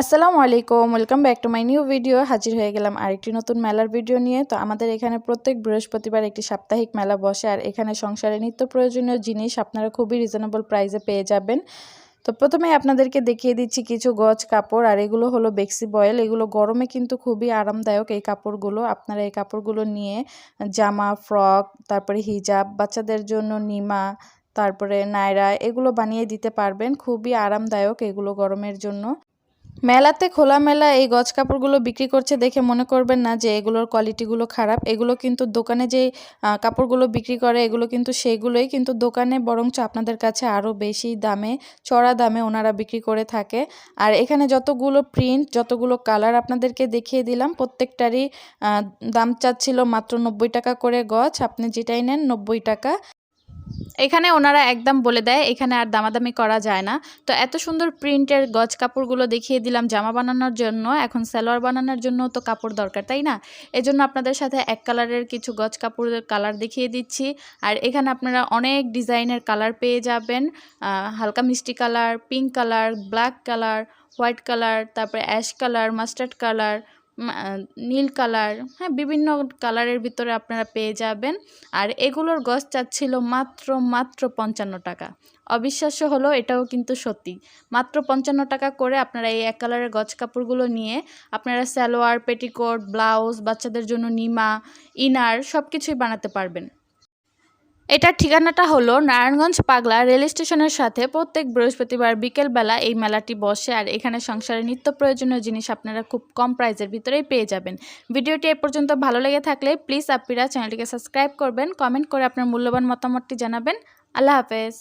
আসসালামু আলাইকুম welcome back to my new video হাজির হয়ে গেলাম আরেকটি নতুন মেলার ভিডিও নিয়ে। তো আমাদের এখানে প্রত্যেক বৃহস্পতিবার একটি সাপ্তাহিক মেলা বসে, আর এখানে সংসারে নিত্য প্রয়োজনীয় জিনিস আপনারা খুবই রিজনেবল প্রাইসে পেয়ে যাবেন। তো প্রথমে আপনাদেরকে দেখিয়ে দিচ্ছি কিছু গজ কাপড়, আর এগুলো হলো বেক্সি বয়েল। এগুলো গরমে কিন্তু খুবই আরামদায়ক এই কাপড়গুলো। আপনারা এই কাপড়গুলো নিয়ে জামা ফ্রক তারপরে হিজাব বাচ্চাদের জন্য নিমা, তারপরে নায়রা এগুলো বানিয়ে দিতে পারবেন। খুবই আরামদায়ক এগুলো গরমের জন্য। মেলাতে খোলামেলা এই গজ কাপড়গুলো বিক্রি করছে দেখে মনে করবেন না যে এগুলোর কোয়ালিটিগুলো খারাপ। এগুলো কিন্তু দোকানে যে কাপড়গুলো বিক্রি করে, এগুলো কিন্তু সেগুলোই কিন্তু দোকানে বরঞ্চ আপনাদের কাছে আরও বেশি দামে, চড়া দামে ওনারা বিক্রি করে থাকে। আর এখানে যতগুলো প্রিন্ট যতগুলো কালার আপনাদেরকে দেখিয়ে দিলাম, প্রত্যেকটারই দাম চাচ্ছিল মাত্র নব্বই টাকা করে গজ আপনি যেটাই নেন নব্বই টাকা। এখানে ওনারা একদম বলে দেয়, এখানে আর দামাদামি করা যায় না। তো এত সুন্দর প্রিন্টের গজ কাপড়গুলো দেখিয়ে দিলাম জামা বানানোর জন্য। এখন সালোয়ার বানানোর জন্য তো কাপড় দরকার, তাই না? এজন্য আপনাদের সাথে এক কালারের কিছু গজ কাপড়ের কালার দেখিয়ে দিচ্ছি। আর এখানে আপনারা অনেক ডিজাইনের কালার পেয়ে যাবেন। হালকা মিষ্টি colour, pink colour, black colour, white colour, তারপরে অ্যাশ কালার, মাস্টার্ড কালার নীল কালার হ্যাঁ বিভিন্ন কালারের ভিতরে আপনারা পেয়ে যাবেন। আর এগুলোর গছ চাচ্ছিল মাত্র মাত্র পঞ্চান্ন টাকা। অবিশ্বাস্য হলো এটাও কিন্তু সত্যি। মাত্র পঞ্চান্ন টাকা করে আপনারা এই এক কালারের গছ কাপড়গুলো নিয়ে আপনারা সালোয়ার, পেটিকোট, ব্লাউজ, বাচ্চাদের জন্য নিমা, ইনার সব কিছুই বানাতে পারবেন। এটার ঠিকানাটা হলো নারায়ণগঞ্জ পাগলা রেল স্টেশনের সাথে প্রত্যেক বৃহস্পতিবার বিকেলবেলা এই মেলাটি বসে, আর এখানে সংসারে নিত্য প্রয়োজনীয় জিনিস আপনারা খুব কম প্রাইজের ভিতরেই পেয়ে যাবেন। ভিডিওটি এ পর্যন্ত ভালো লেগে থাকলে প্লিজ আপনারা চ্যানেলটিকে সাবস্ক্রাইব করবেন, কমেন্ট করে আপনার মূল্যবান মতামতটি জানাবেন। আল্লাহ হাফেজ।